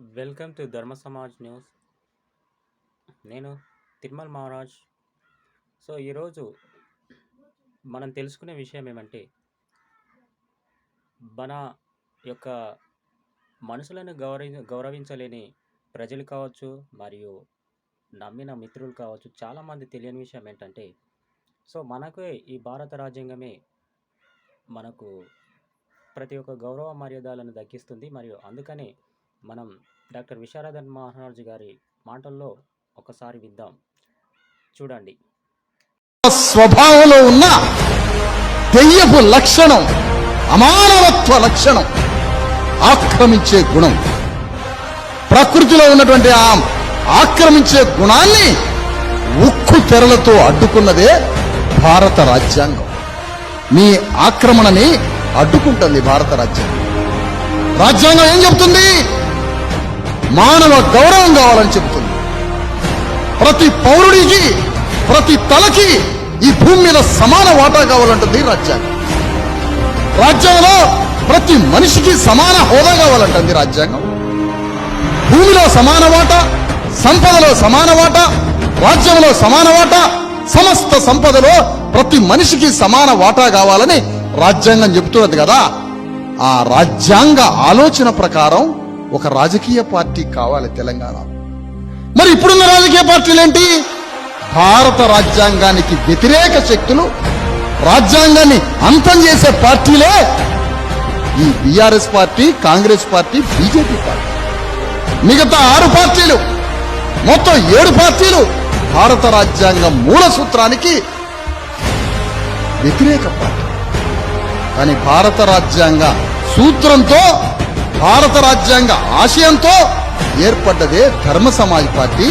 Welcome to ధర్మ Samaj news. నేను Tirumal Maharaj. So ఈరోజు మనం తెలుసుకునే విషయం ఏమంటే మన యొక్క మనుషులను గౌరవ గౌరవించలేని ప్రజలు కావచ్చు మరియు నమ్మిన మిత్రులు కావచ్చు చాలామంది తెలియని విషయం ఏంటంటే సో మనకు ఈ భారత రాజ్యాంగమే మనకు ప్రతి ఒక్క గౌరవ మర్యాదలను దక్కిస్తుంది మరియు అందుకనే మనం డాక్టర్ విశారదన్ మహారాజ్ గారి మాటల్లో ఒకసారి విద్దాం చూడండి. స్వభావంలో ఉన్న దెయ్యపు లక్షణం అమానవత్వ లక్షణం ఆక్రమించే గుణం. ప్రకృతిలో ఉన్నటువంటి ఆ ఆక్రమించే గుణాన్ని ఉక్కు తెరలతో అడ్డుకున్నదే భారత రాజ్యాంగం. మీ ఆక్రమణని అడ్డుకుంటుంది భారత రాజ్యాంగం. రాజ్యాంగం ఏం చెప్తుంది మానవ గౌరవం కావాలని చెప్తుంది. ప్రతి పౌరుడికి ప్రతి తలకి ఈ భూమి మీద సమాన వాటా కావాలంటుంది రాజ్యాంగం. రాజ్యాంగంలో ప్రతి మనిషికి సమాన హోదా కావాలంటుంది రాజ్యాంగం. భూమిలో సమాన వాటా సంపదలో సమాన వాటా రాజ్యంలో సమాన వాటా సమస్త సంపదలో ప్రతి మనిషికి సమాన వాటా కావాలని రాజ్యాంగం చెబుతున్నది కదా. ఆ రాజ్యాంగ ఆలోచన ప్రకారం ఒక రాజకీయ పార్టీ కావాలి తెలంగాణ. మరి ఇప్పుడున్న రాజకీయ పార్టీలు ఏంటి భారత రాజ్యాంగానికి వ్యతిరేక శక్తులు రాజ్యాంగాన్ని అంతం చేసే పార్టీలే ఈ BRS party Congress party BJP party. మిగతా ఆరు పార్టీలు మొత్తం ఏడు పార్టీలు భారత రాజ్యాంగం మూల సూత్రానికి వ్యతిరేక పార్టీ. కానీ భారత రాజ్యాంగ సూత్రంతో భారత రాజ్యాంగ ఆశయంతో ఏర్పడ్డదే ధర్మ సమాజ్ పార్టీ.